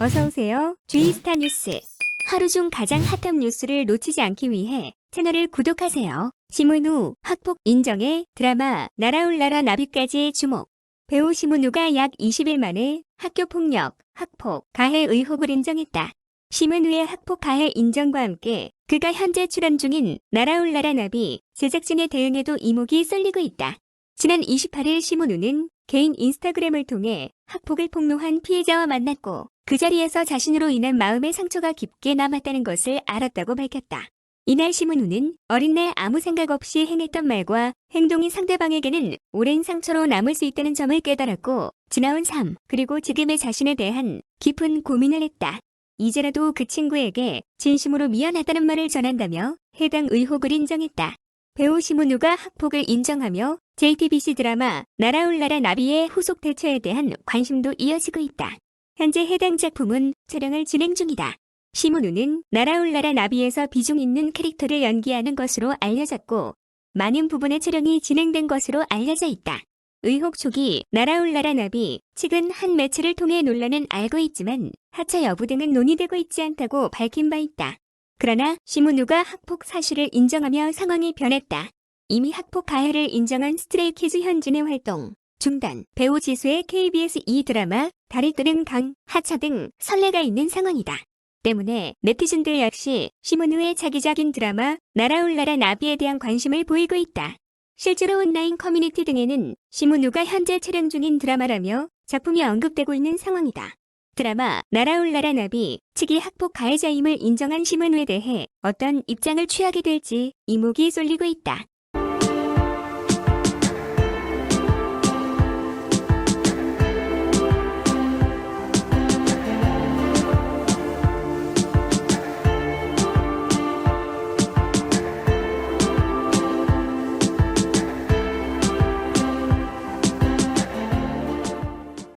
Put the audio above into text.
어서오세요. 주이스타 뉴스. 하루 중 가장 핫한 뉴스를 놓치지 않기 위해 채널을 구독하세요. 시문우 학폭 인정해 드라마 날아올라라 나비까지의 주목. 배우 시문우가 약 20일 만에 학교 폭력, 학폭, 가해 의혹을 인정했다. 시문우의 학폭 가해 인정과 함께 그가 현재 출연 중인 날아올라라 나비 제작진의 대응에도 이목이 쏠리고 있다. 지난 28일 시문우는 개인 인스타그램을 통해 학폭을 폭로한 피해자와 만났고 그 자리에서 자신으로 인한 마음의 상처가 깊게 남았다는 것을 알았다고 밝혔다. 이날 시문우는 어린 날 아무 생각 없이 행했던 말과 행동이 상대방에게는 오랜 상처로 남을 수 있다는 점을 깨달았고 지나온 삶 그리고 지금의 자신에 대한 깊은 고민을 했다. 이제라도 그 친구에게 진심으로 미안하다는 말을 전한다며 해당 의혹을 인정했다. 배우 시문우가 학폭을 인정하며 JTBC 드라마 날아올라라 나비의 후속 대처에 대한 관심도 이어지고 있다. 현재 해당 작품은 촬영을 진행 중이다. 시문우는 날아올라라 나비에서 비중 있는 캐릭터를 연기하는 것으로 알려졌고 많은 부분의 촬영이 진행된 것으로 알려져 있다. 의혹 초기 날아올라라 나비 측은 한 매체를 통해 논란은 알고 있지만 하차 여부 등은 논의되고 있지 않다고 밝힌 바 있다. 그러나 시문우가 학폭 사실을 인정하며 상황이 변했다. 이미 학폭 가해를 인정한 스트레이키즈 현진의 활동 중단, 배우 지수의 KBS 2 드라마 달이 뜨는 강, 하차 등 선례가 있는 상황이다. 때문에 네티즌들 역시 시문우의 자기작인 드라마 날아올라라 나비에 대한 관심을 보이고 있다. 실제로 온라인 커뮤니티 등에는 시문우가 현재 촬영 중인 드라마라며 작품이 언급되고 있는 상황이다. 드라마 날아올라라 나비 측이 학폭 가해자임을 인정한 시문우에 대해 어떤 입장을 취하게 될지 이목이 쏠리고 있다.